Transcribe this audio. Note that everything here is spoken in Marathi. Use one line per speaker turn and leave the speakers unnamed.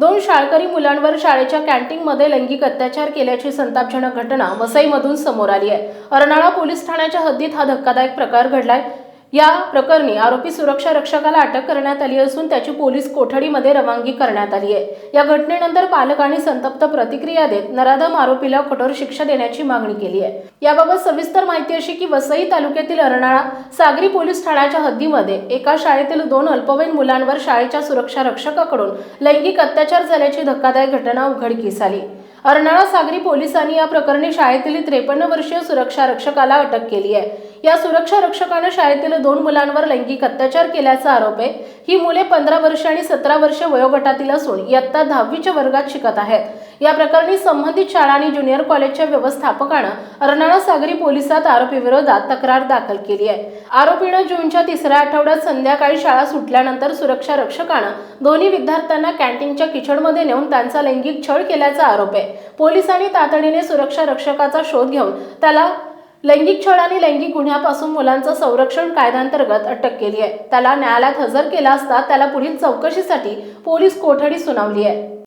दोन शाळकरी मुलांवर शाळेच्या कॅन्टीनमध्ये लैंगिक अत्याचार केल्याची संतापजनक घटना वसईमधून समोर आली आहे. अर्नाळा पोलीस ठाण्याच्या हद्दीत हा धक्कादायक प्रकार घडलाय. या प्रकरणी आरोपी सुरक्षा रक्षकाला अटक करण्यात आली असून त्याची पोलीस कोठडीमध्ये रवानगी करण्यात आली आहे. या घटनेनंतर पालकांनी संतप्त प्रतिक्रिया देत नराधम आरोपीला कठोर शिक्षा देण्याची मागणी केली आहे. याबाबत सविस्तर माहिती अशी की वसई तालुक्यातील अर्नाळा सागरी पोलीस ठाण्याच्या हद्दीमध्ये एका शाळेतील दोन अल्पवयीन मुलांवर शाळेच्या सुरक्षा रक्षकाकडून लैंगिक अत्याचार झाल्याची धक्कादायक घटना उघडकीस आली. अर्नाळा सागरी पोलिसांनी या प्रकरणी शाळेतील त्रेपन्न वर्षीय सुरक्षा रक्षकाला अटक केली आहे. या सुरक्षा रक्षकानं शाळेतील दोन मुलांवर लैंगिक अत्याचार केल्याचा आरोप आहे. ही मुले पंधरा वर्ष आणि सतरा वर्ष वयोगटातील असून इयत्ता दहावीच्या वर्गात शिकत आहेत. या प्रकरणी संबंधित शाळा आणि ज्युनियर कॉलेजच्या व्यवस्थापकानं अर्नाळा सागरी पोलिसात आरोपीविरोधात तक्रार दाखल केली आहे. आरोपीनं जूनच्या तिसऱ्या आठवड्यात संध्याकाळी शाळा सुटल्यानंतर सुरक्षा रक्षकानं दोन्ही विद्यार्थ्यांना कॅन्टीनच्या किचडमध्ये नेऊन त्यांचा लैंगिक छळ केल्याचा आरोप आहे. पोलिसांनी तातडीने सुरक्षा रक्षकाचा शोध घेऊन त्याला लैंगिक छळ आणि लैंगिक गुन्ह्यापासून मुलांचं संरक्षण कायद्यांतर्गत अटक केली आहे. त्याला न्यायालयात हजर केला असता त्याला पुढील चौकशीसाठी पोलीस कोठडी सुनावली आहे.